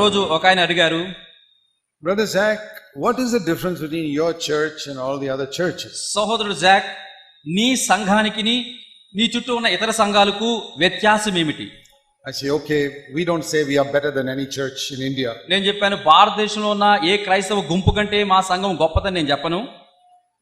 ఒకరోజు ఒక ఆయన అడిగారు Brother Zach, what is the difference between your church and all the other churches? సహోదరుడు జాక్ నీ సంఘానికి నీ చుట్టూ ఉన్న ఇతర సంఘాలకు వ్యత్యాసం ఏమిటి I say, okay, we don't say we are better than any church in India. నేను చెప్పాను భారతదేశంలో ఉన్న ఏ క్రైస్తవ గుంపు కంటే మా సంఘం గొప్పదని నేను చెప్పను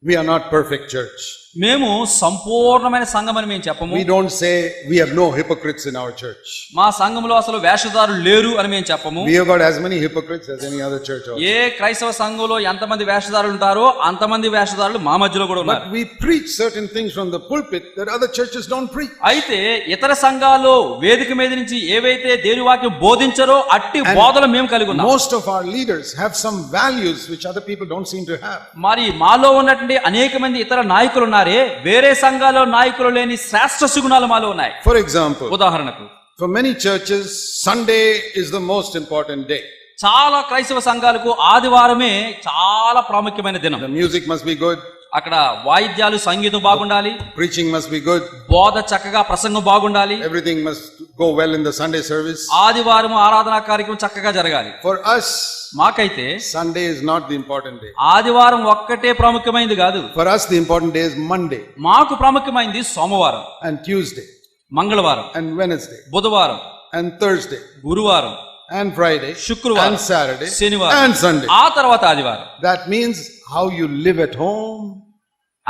We are not perfect church. మేము సంపూర్ణమైన సంఘం అని మేము చెప్పము We don't say we have no hypocrites in our church. మా సంఘంలో అసలు వేషధారులు లేరు అని మేము చెప్పము We have got as many hypocrites as any other church also. ఏ క్రైస్తవ సంఘంలో ఎంతమంది వేషధారులు ఉంటారో అంతమంది వేషధారులు మా మధ్యలో కూడా ఉన్నారు But we preach certain things from the pulpit that other churches don't preach. అయితే ఇతర సంఘాల్లో వేదిక మీద నుంచి ఏవైతే దేని వాక్యం బోధించరో అట్టి And బోధలు మేము కలిగి ఉన్నాం Most of our leaders have some values which other people don't seem to have. మరి మాలో ఉన్నటువంటి అనేక మంది ఇతర నాయకులు ఉన్నారే వేరే సంఘాల్లో నాయకులు లేని శ్రేష్ఠ సుగుణాలు మాలో ఉన్నాయి. For example, ఉదాహరణకు for many churches, Sunday is the most important day. చాలా క్రైస్తవ సంఘాలకు ఆదివారమే చాలా ప్రాముఖ్యమైన దినం. Music must be good, అక్కడ వాయిద్యాలు సంగీతం బాగుండాలి. Preaching must be good, బోధ చక్కగా ప్రసంగం బాగుండాలి. Everything must go well in the Sunday service. ఆదివారం ఆరాధనా కార్యక్రమం చక్కగా జరగాలి For us, మాకైతే Sunday is not the important day. ఆదివారం ఒక్కటే ప్రాముఖ్యమైనది కాదు For us, the important day is Monday మాకు ప్రాముఖ్యమైనది సోమవారం and Tuesday మంగళవారం and Wednesday బుధవారం and Thursday గురువారం and Friday శుక్రవారం and Saturday శనివారం and Sunday. ఆ తర్వాత ఆదివారం That means how you live at home,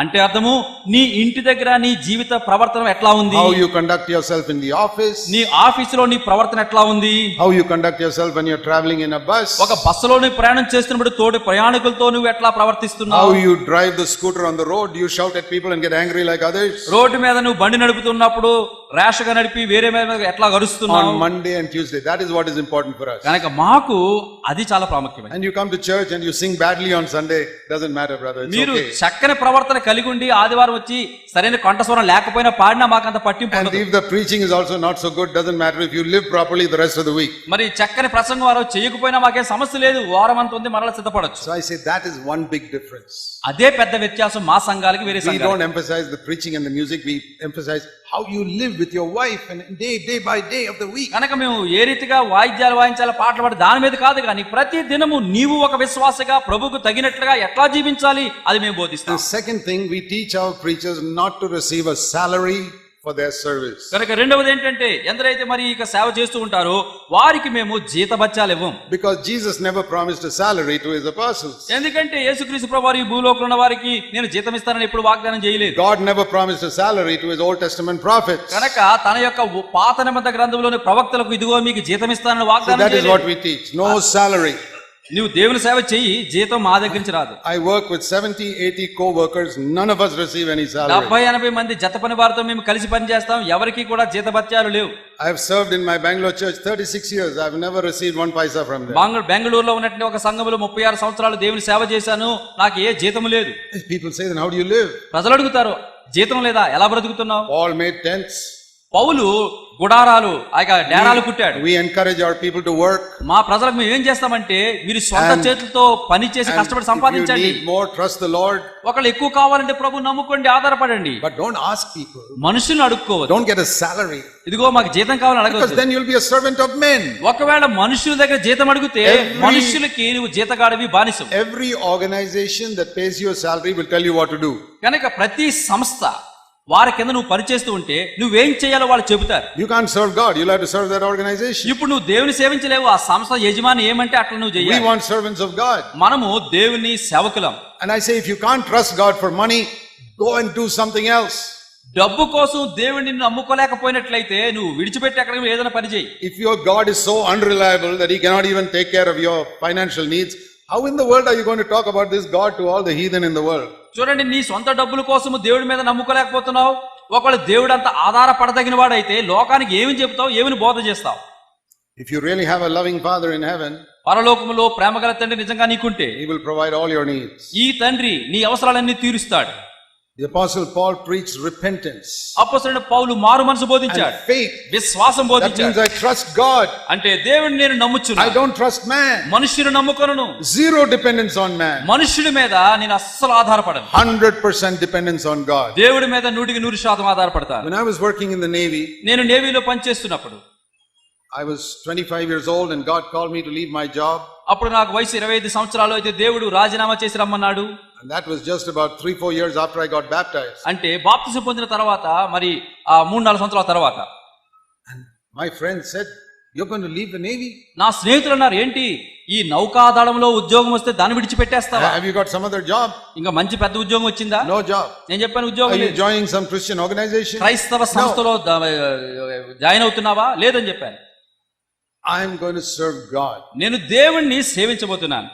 అంటే అర్థము నీ ఇంటి దగ్గర నీ జీవిత ప్రవర్తన ఎట్లా ఉంది? How you conduct your self in the office నీ ఆఫీస్లో నీ ప్రవర్తన ఎట్లా ఉంది? How you conduct your self when you travelling in a bus ఒక బస్సు లో నీ ప్రయాణం చేస్తున్నప్పుడు తోటి ప్రయాణికులతో నువ్వు ఎట్లా ప్రవర్తిస్తున్నావు? How you drive the scooter on the road you shout at people and get angry like others road మీద నువ్వు బండి నడుపుతున్నప్పుడు ర్యాష్గా నడిపి వేరే మీద ఎట్లా అరుస్తున్నావు on Monday and Tuesday that is what is important for us. కనుక మాకు అది చాలా ప్రాముఖ్యమైనది. And you come to church and you sing badly on Sunday doesn't matter brother it's okay మీరు చక్కని ప్రవర్తన కలిగి ఉండి ఆదివారం వచ్చి సరైన కంఠస్వరం లేకపోయినా పాడినా మాకంత పట్టింపు ఉండదు. The preaching is not so good doesn't matter live properly the rest of మరి చక్కని ప్రసంగం వారు చేయకపోయినా మాకేం సమస్య లేదు వారం అంత ఉంది మరల సిద్ధపడొచ్చు. So I one big difference అదే పెద్ద వ్యత్యాసం మా సంఘాలకి వేరే సంఘాలకు. Preaching music we how you live with your wife and day, day by day of the week. కనుక మేము ఏ రీతిగా వాయిద్యాలు వాయించాలి పాటలు పాడి దాని మీద కాదు కానీ ప్రతి దినము నీవు ఒక విశ్వాసగా ప్రభుకు తగినట్లుగా ఎట్లా జీవించాలి అది మేము The బోధిస్తాం second thing, we teach our preachers not to receive a salary for their service కనుక రెండవది ఏంటంటే ఎందరైతే మరి ఇక సేవ చేస్తూ ఉంటారో వారికి మేము జీత ఇవ్వం. Because Jesus never promised a salary to his ఎందుకంటే యేసుక్రీస్తు ప్రభువు వారి భూలోకంలో ఉన్న వారికి నేను జీతం ఇస్తానని ఎప్పుడు వాగ్దానం చేయలేదు. God never promised a salary to his Old Testament prophets కనుక తన యొక్క పాత నిబంధన గ్రంథంలోని ప్రవక్తలకు ఇదిగో మీకు జీతం ఇస్తానని వాగ్దానం చేయలేదు. దట్ నో సాలరీ నువ్వు దేవుని సేవ చేయి జీతం మా దగ్గర నుంచి రాదు. I work with 70 80 co workers none of us receive any salary 70 80 మంది జత పని వారితో మేము కలిసి పని చేస్తాం. ఎవరికీ కూడా జీత భత్యాలు లేవు. I have served in my Bengaluru church 36 years I have never received one paisa from their Bengaluru బెంగళూరులో ఉన్నట్టు ఒక సంఘములో 36 సంవత్సరాలు దేవుని సేవ చేశాను. నాకు ఏ జీతం లేదు. పీపుల్ సే దెన్ ప్రజలు అడుగుతారు జీతం లేదా? ఎలా బ్రతుకుతున్నావు? ఆల్ మేడ్ టెన్స్ పౌలు గుడారాలు ఆయన యొక్క డేరాలు కుట్టాడు. We encourage our people to work మా ప్రజలకు మేము ఏం చేస్తామంటే మీరు సొంత చేతులతో పని చేసి కష్టపడి సంపాదించండి. మోర్ ట్రస్ట్ ద లార్డ్ ఒకళ్ళు ఎక్కువ కావాలంటే ప్రభు నమ్ముకోండి ఆధారపడండి. బట్ డోంట్ ఆస్క్ పీపుల్ మనుషుల్ని అడుక్కో డోంట్ గెట్ అ సాలరీ ఇదిగో మాకు జీతం కావాలని అడగదు because then you will be a servant of men ఒకవేళ మనుషుల దగ్గర జీతం అడిగితే మనుషులకి నువ్వు జీతగాడివి బానిసం every organisation that pays you salary will tell you what to do కనుక ప్రతి సంస్థ వారి కింద నువ్వు పనిచేస్తూ ఉంటే నువ్వేం చేయాలో వాళ్ళు చెబుతారు You can't serve God. You'll have to serve that organization. ఇప్పుడు నువ్వు దేవుని సేవించలేవు ఆ సంస్థ యజమాని ఏమంటే అట్లా నువ్వు We చేయాలి want servants of God. మనము దేవుని సేవకులం And I say, if you can't trust God for money, go and do something else. డబ్బు కోసం దేవుని నిన్ను నమ్ముకోలేకపోయినట్లయితే నువ్వు విడిచిపెట్టి ఎక్కడికి ఏదైనా పని చేయి If your God is so unreliable that he cannot even take care of your financial needs, how in the world are you going to talk about this God to all the heathen in the world? చూడండి నీ సొంత డబ్బుల కోసము దేవుడి మీద నమ్ముకోలేకపోతున్నావు. ఒకవేళ దేవుడు అంత ఆధారపడదగిన వాడైతే లోకానికి ఏమి చెబుతావు ఏమిని బోధ చేస్తావు? If you really have a loving Father in heaven, పరలోకములో ప్రేమగల తండ్రి నిజంగా నీకుంటే he will provide all your needs. ఈ తండ్రి నీ అవసరాలన్నీ తీరుస్తాడు. The Apostle Paul preached repentance అప్పసరుడు పౌలు మారు మనసు and బోధించాడు faith. విశ్వాసం That means బోధించాడు I trust God. అంటే దేవుడిని నేను నమ్ముచున్నా I don't trust man. మనుష్యుని నమ్ముకొనను Zero dependence on man. మనుష్యుడి మీద నేను అస్సలు ఆధారపడను 100% dependence on God. దేవుడి మీద నూటికి నూరు శాతం ఆధారపడతాను When I was working in the Navy, నేను నేవీలో పనిచేస్తున్నప్పుడు I was 25 years old and God called me to leave my job. అప్పుడు నాకు వయసు ఇరవై ఐదు సంవత్సరాలు అయితే దేవుడు రాజీనామా చేసి రమ్మన్నాడు And that was just about three, four years after I got baptized. అంటే బాప్తిసం పొందిన తర్వాత మరి ఆ మూడు నాలుగు సంవత్సరాల తర్వాత My friend said, You're going to leave the Navy? నా స్నేహితులు అన్నారు ఏంటి ఈ నౌకాదళంలో ఉద్యోగం వస్తే దాన్ని విడిచిపెట్టేస్తావా Have you got some other job? ఇంకా మంచి పెద్ద ఉద్యోగం వచ్చిందా No job. నేను చెప్పాను Are ఉద్యోగం you లేదు joining some Christian organization? క్రైస్తవ సంస్థలో ద- జాయిన్ అవుతున్నావా లేదని చెప్పాను I'm going to serve God. నేను దేవుణ్ణి సేవించబోతున్నాను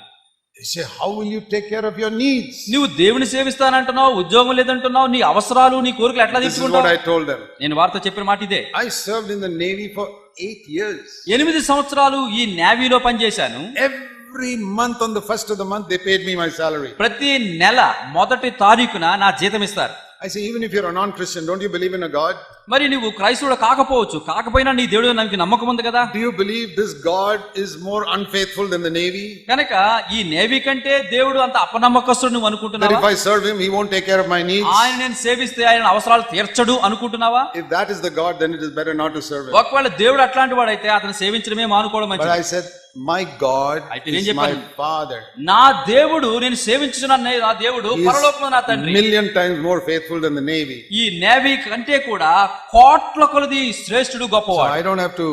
They say, How will you take care of your needs? నువ్వు దేవుని సేవిస్తానంటున్నావు ఉద్యోగం లేదంటున్నావు నీ అవసరాలు నీ కోరికలు ఎట్లా This is what తీర్చుకుంటావు I told them. నేను వారితో చెప్పిన మాట ఇదే I served in the Navy for eight years. ఎనిమిది సంవత్సరాలు ఈ నేవీలో పనిచేశాను Every month on the first of the month, they paid me my salary. ప్రతి నెల మొదటి తారీఖున నా జీతం ఇస్తారు I say, even if you're a non-Christian, don't you believe in a God? మరి నువ్వు క్రైస్తవుడు కాకపోవచ్చు. కాకపోయినా నీ దేవుడు నాకు నమ్మకం ఉంది కదా? Do you believe this God is more unfaithful than the navy కనుక ఈ నేవీ కంటే దేవుడు అంత అపనమ్మకస్తుడు నువ్వు అనుకుంటున్నావా? If I serve him he won't take care of my needs ఆయన నేను సేవిస్తే ఆయన అవసరాలు తీర్చడు అనుకుంటున్నావా? If that is the God then it is better not to serve ఒకవేళ దేవుడు అట్లాంటి వాడైతే అతను సేవించడమే మానుకోవడం మంచిది. I said my God is my father నా దేవుడు నేను సేవించున్నాను నా దేవుడు పరలోకమున నా తండ్రి. Million times more faithful than the navy ఈ నేవీ కంటే కూడా కోట్ల కొలది శ్రేష్ఠుడు గొప్పవాడు I don't have to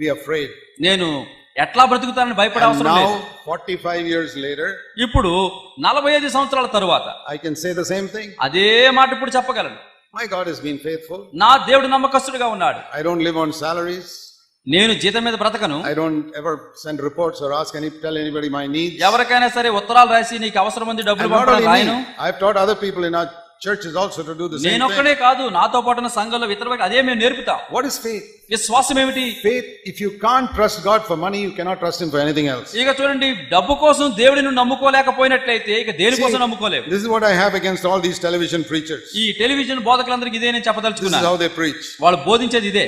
be afraid. నేను ఎట్లా బ్రతుకుతానని భయపడే అవసరం లేదు now, 45 years later, ఇప్పుడు నలభై ఐదు సంవత్సరాల తరువాత I can say the same thing. అదే మాట ఇప్పుడు చెప్పగలను My God has been faithful. నా దేవుడు నమ్మకస్తుడుగా ఉన్నాడు I don't live on salaries. నేను జీతం మీద బ్రతకను I don't ever send reports or ask any tell anybody my needs. ఎవరికైనా సరే ఉత్తరాలు రాసి నీకు అవసరం ఉంది డబ్బులు పంపడం రాయను me, I've taught other people in our churches also to do the same నేను thing. ఒక్కడే కాదు నాతో పాటు ఉన్న సంఘంలో ఇతర వ్యక్తులు అదే మేము నేర్పుతాం What is faith? విశ్వాసం ఏమిటి Faith, if you can't trust God for money, you cannot trust Him for anything else. ఇక చూడండి డబ్బు కోసం దేవుడిని నువ్వు నమ్ముకోలేకపోయినట్లయితే ఇక దేని See, కోసం నమ్ముకోలేవు This is what I have against all these television preachers. ఈ టెలివిజన్ బోధకులందరికీ ఇదే నేను This is చెప్పదలుచుకున్నాను how they preach. వాళ్ళు బోధించేది ఇదే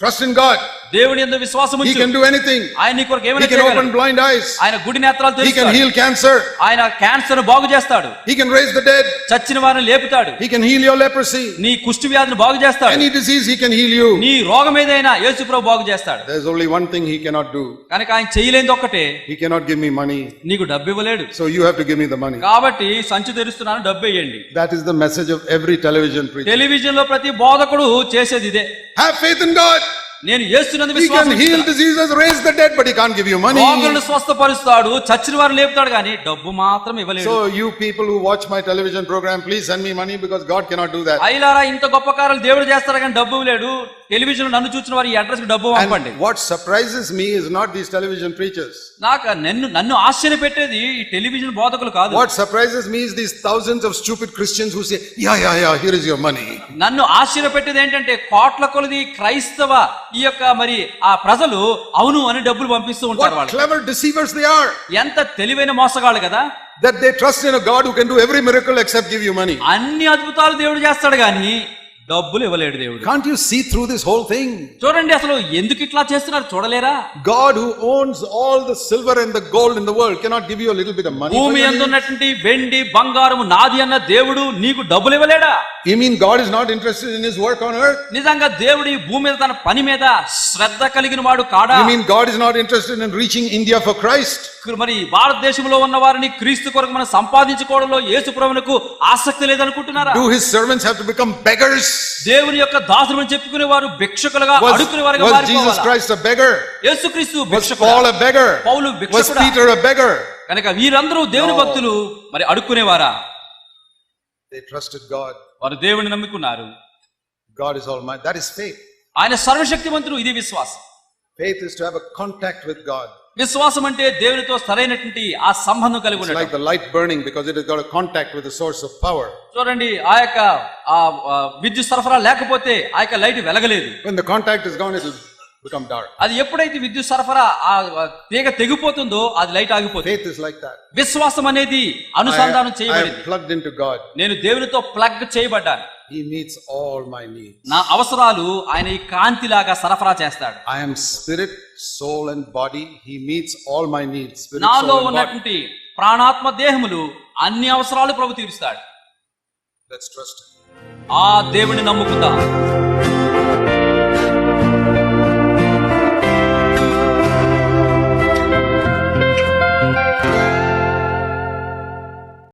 Trust in God. దేవుని ఎందు విశ్వాసం ఉంచు. హి కెన్ డు ఎనీథింగ్ ఆయన నీ కొరకు ఏమైనా చేయగలడు he can open blind eyes ఆయన గుడి నేత్రాలు తెరుస్తాడు హి కెన్ హీల్ క్యాన్సర్ ఆయన క్యాన్సర్ను బాగు చేస్తాడు. He can raise the dead చచ్చిన వారిని లేపుతాడు. He can heal your leprosy నీ కుష్టి వ్యాధిని బాగు చేస్తాడు. Any disease he can heal you నీ రోగం ఏదైనా యేసుప్రభు బాగు చేస్తాడు. There is only one thing he cannot do కనుక ఆయన చేయలేనిది ఒక్కటే. He cannot give me money నీకు డబ్బు ఇవ్వలేడు so you have to give me the money కాబట్టి సంచి తెరుస్తున్నాను డబ్బు ఇయ్యండి that is the message of every television preacher టెలివిజన్లో ప్రతి బోధకుడు చేసేది ఇదే. హావ్ ఫెయిత్ ఇన్ గాడ్ నేను యేసునందు విశ్వాసం heal diseases raise the dead but he can't give you money రోగులను స్వస్థపరుస్తాడు చచ్చిన వారిని లేపుతాడు కానీ డబ్బు మాత్రం ఇవ్వలేదు so you people who watch my television programme please send me money because God cannot do that ఐలారా ఇంత గొప్ప కార్యాలు దేవుడు చేస్తాడు కానీ డబ్బు లేదు టెలివిజన్ నన్ను చూసిన వారి అడ్రస్కి డబ్బు పంపండి. What surprises me is not this television preachers నాక నన్ను నన్ను ఆశ్చర్య పెట్టేది ఈ టెలివిజన్ బోధకులు కాదు. What surprises me is this thousands of stupid Christians who say yeah yeah yeah here is your money నన్ను ఆశ్చర్య పెట్టేది ఏంటంటే కోట్ల కొలది క్రైస్తవ ఈ యొక్క మరి ఆ ప్రజలు అవును అని డబ్బులు పంపిస్తూ ఉంటారు వాళ్ళు clever deceivers they are. ఎంత తెలివైన మోసగాళ్ళు కదా That they trust in a God who can do every miracle except give you money. అన్ని అద్భుతాలు దేవుడు చేస్తాడు కానీ డబ్బులు ఇవ్వలేడు దేవుడు Can't you see through this whole thing? చూడండి అసలు ఎందుకు ఇట్లా చేస్తున్నారు చూడలేరా God who owns all the silver and the gold in the world cannot give you a little bit of money. for భూమి your ఎందు needs? ఉన్నటువంటి వెండి బంగారము నాది అన్న దేవుడు నీకు డబ్బులు ఇవ్వలేడా You mean God is not interested in his work on earth? నిజంగా దేవుడు ఈ భూమి మీద తన పని మీద శ్రద్ధ కలిగిన వాడు కాడా You mean God is not interested in reaching India for Christ? మరి భారతదేశంలో ఉన్న వారిని క్రీస్తు కొరకు మనం సంపాదించుకోవడంలో యేసు ప్రభువునకు ఆసక్తి లేదనుకుంటున్నారా Do his servants have to become beggars? దేవుని యొక్క దాసులు అని చెప్పుకునే వారు భిక్షకులుగా అడుక్కునే వారుగా మారిపోవాలా Christ a beggar? యేసుక్రీస్తు Was భిక్షకుడా a beggar? Paul భిక్షకుడా Peter a beggar? కనుక వీరందరూ దేవుని. భక్తులు మరి అడుక్కునేవారా They trusted God. వారు దేవుని నమ్ముకున్నారు God is almighty. That is faith. ఆయన సర్వశక్తివంతుడు ఇది విశ్వాసం is to have a contact with God. విశ్వాసం అంటే దేవునితో సరైనటువంటి ఆ సంబంధం కలిగి ఉండడం like the light burning because it has got a contact with the source of power చూడండి ఆ యొక్క ఆ విద్యుత్ సరఫరా లేకపోతే ఆ యొక్క light వెలగలేదు. When the contact is gone it become dark అది ఎప్పుడైతే విద్యుత్ సరఫరా ఆ తీగ తెగిపోతుందో అది లైట్ ఆగిపోతుంది. ఫేత్ ఇస్ లైక్ దట్ విశ్వాసం అనేది అనుసంధానం చేయబడింది. ఐ ప్లగ్డ్ ఇంటు గాడ్ నేను దేవునితో ప్లగ్ చేయబడ్డాను. He meets all my needs నా అవసరాలు ఆయన ఈ కాంతి లాగా సరఫరా చేస్తాడు. I am spirit soul and body he meets all my needs నాలో ఉన్నటువంటి ప్రాణాత్మ దేహములు అన్ని అవసరాలు ప్రభు తీరుస్తాడు. ఆ దేవుని నమ్ముకుందాం.